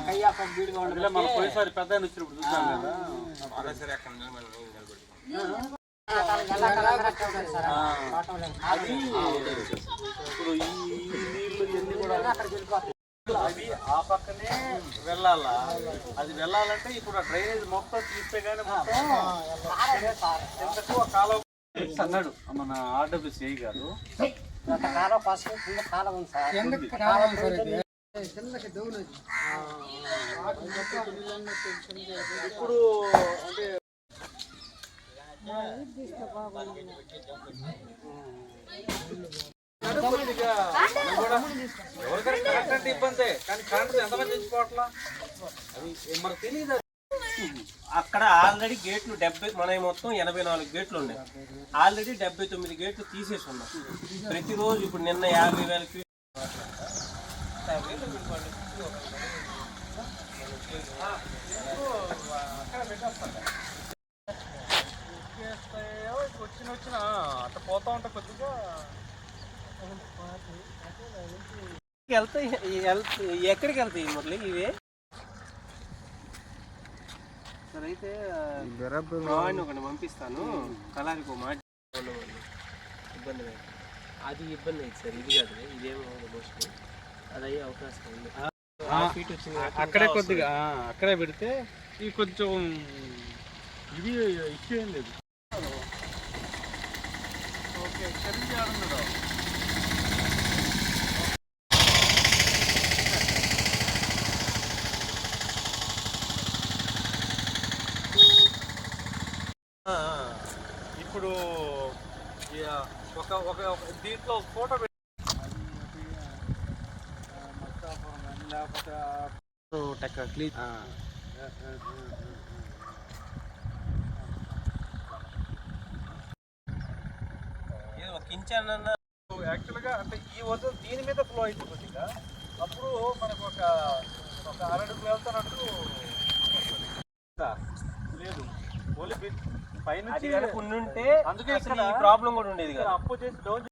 కయ్యా బీడుగా ఇలా మన పోయినసారి పెద్ద ఆయన వచ్చినప్పుడు చూసాం కదా అది ఇప్పుడు ఈ ఈ ఇవన్నీ కూడా అవి ఆ పక్కనే వెళ్ళాలా అది వెళ్ళాలంటే ఇప్పుడు ఆ డ్రైనేజ్ మొత్తం తీస్తే గానీ మొత్తం ఎంతకు ఆ కాలువ అన్నాడు మన ఆర్డబ్ల్యూసీఐ గారు కాలం పసుపు కాలం ఉంది సార్ కాలం ఇప్పుడు అంటే కొద్దిగా మనం కూడా ఎవరికైనా కరెంట్ అంటే ఇబ్బందే కానీ కరెంట్ ఎంతమంది తెచ్చుకోవట్లా అది మనకు తెలియదు అక్కడ ఆల్రెడీ గేట్లు డెబ్బై మన మొత్తం ఎనభై నాలుగు గేట్లు ఉన్నాయి. ఆల్రెడీ డెబ్బై తొమ్మిది గేట్లు తీసేసి ఉన్నాం ప్రతిరోజు ఇప్పుడు నిన్న యాభై వేల క్యూ వచ్చిన వచ్చిన అట్లా పోతా ఉంటా కొద్దిగా వెళ్తాయి ఎక్కడికి వెళ్తాయి మురళి ఇవే సరే అయితే వాడిని ఒకటి పంపిస్తాను ఒక మాట ఇబ్బంది అది ఇబ్బంది అయింది సార్ ఇది కాదు ఇదేమో మోస్ట్ అది అయ్యే అవకాశం ఉంది. ఫీట్ వచ్చింది కాబట్టి అక్కడే ఇంకా కొద్దిగా ఆ, అక్కడే పెడితే ఈ కొంచెం ఇది ఇష్యూ ఏం లేదు. ఓకే. ఇప్పుడు ఇక ఒక ఒక ఒక దీంట్లో ఫోటో టెక్ క్లీన్ యాక్చువల్గా అంటే ఈ వద్ద దీని మీద ఫ్లో అయితే కొద్దిగా అప్పుడు మనకు ఒక ఒక అరడుగు వెళ్తున్నట్టు లేదు ఓన్లీ కనుక ఉండుంటే అందుకే ఇక్కడ ప్రాబ్లం కూడా ఉండేది కదా. అప్పు చేసి డౌన్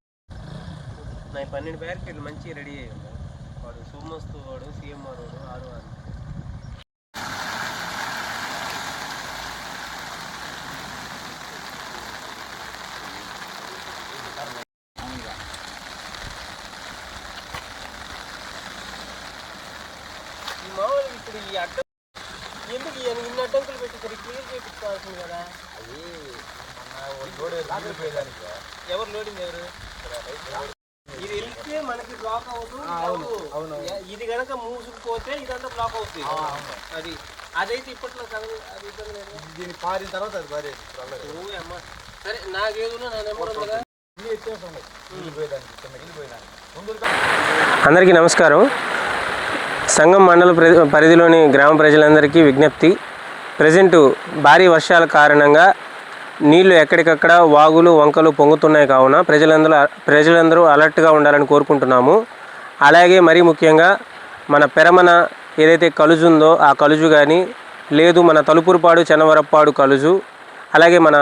నా పన్నెండు బ్యారికేడ్లు మంచిగా రెడీ అయ్యి ఉన్నాయి వాడు సోమస్తు వాడు సీఎంఆర్ వాడు ఆరు ఆరు ఈ మామూలుగా ఇప్పుడు ఈ అడ్డం ఎందుకు ఈ ఇన్ని అడ్డంకులు పెట్టి ఇక్కడ క్లియర్ చేయించుకోవాల్సింది కదా ఎవరు లోడింగ్ ఎవరు మనకి బ్లాక్ అవుతుంది ఇది కనుక మూసుకుపోతే ఇదంతా బ్లాక్ అవుతుంది. అది అదైతే ఇప్పట్లో అది ఇబ్బంది లేదు. దీన్ని పారిన తర్వాత అది పారేది ఓ అమ్మ సరే నాకేదో నా నెంబర్ ఉంది? కదా అందరికీ నమస్కారం. సంఘం మండల ప్ర- పరిధిలోని గ్రామ ప్రజలందరికీ విజ్ఞప్తి. ప్రజెంటు భారీ వర్షాల కారణంగా నీళ్ళు ఎక్కడికక్కడ వాగులు వంకలు పొంగుతున్నాయి కావున ప్రజలందరూ ప్రజలందరూ అలర్ట్గా ఉండాలని కోరుకుంటున్నాము. అలాగే మరీ ముఖ్యంగా మన పెరమన ఏదైతే కలుజు ఉందో ఆ కలుజు కానీ లేదు మన తలుపురుపాడు చెన్నవరప్పాడు కలుజు అలాగే మన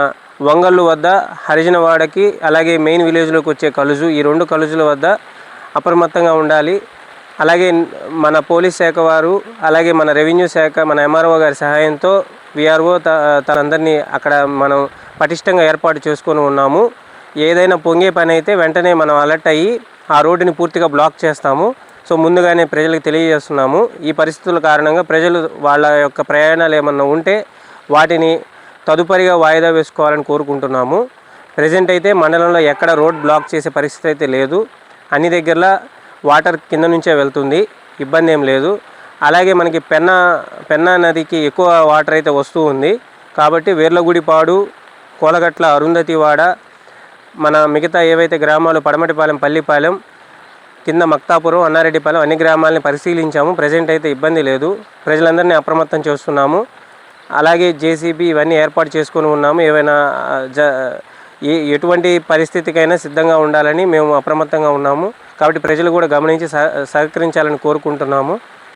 వంగళ్ళు వద్ద హరిజనవాడకి అలాగే మెయిన్ విలేజ్లోకి వచ్చే కలుజు ఈ రెండు కలుజుల వద్ద అప్రమత్తంగా ఉండాలి. అలాగే మన పోలీస్ శాఖ వారు అలాగే మన రెవెన్యూ శాఖ మన ఎంఆర్ఓ గారి సహాయంతో విఆర్ఓ తనందరినీ అక్కడ మనం పటిష్టంగా ఏర్పాటు చేసుకొని ఉన్నాము. ఏదైనా పొంగే పని అయితే వెంటనే మనం అలర్ట్ అయ్యి ఆ రోడ్డుని పూర్తిగా బ్లాక్ చేస్తాము. సో ముందుగానే ప్రజలకు తెలియజేస్తున్నాము. ఈ పరిస్థితుల కారణంగా ప్రజలు వాళ్ళ యొక్క ప్రయాణాలు ఏమన్నా ఉంటే వాటిని తదుపరిగా వాయిదా వేసుకోవాలని కోరుకుంటున్నాము. ప్రజెంట్ అయితే మండలంలో ఎక్కడ రోడ్ బ్లాక్ చేసే పరిస్థితి అయితే లేదు. అన్ని దగ్గరలో వాటర్ కింద నుంచే వెళ్తుంది. ఇబ్బంది ఏం లేదు. అలాగే మనకి పెన్నా పెన్నా నదికి ఎక్కువ వాటర్ అయితే వస్తూ ఉంది. కాబట్టి వేర్లగుడిపాడు కోలగట్ల అరుంధతివాడ మన మిగతా ఏవైతే గ్రామాలు పడమటిపాలెం పల్లిపాలెం కింద మక్తాపురం అన్నారెడ్డిపాలెం అన్ని గ్రామాలని పరిశీలించాము. ప్రజెంట్ అయితే ఇబ్బంది లేదు. ప్రజలందరినీ అప్రమత్తం చేస్తున్నాము. అలాగే జేసీబీ ఇవన్నీ ఏర్పాటు చేసుకొని ఉన్నాము. ఏవైనా జ ఏ ఎటువంటి పరిస్థితికైనా సిద్ధంగా ఉండాలని మేము అప్రమత్తంగా ఉన్నాము. కాబట్టి ప్రజలు కూడా గమనించి సహ సహకరించాలని కోరుకుంటున్నాము.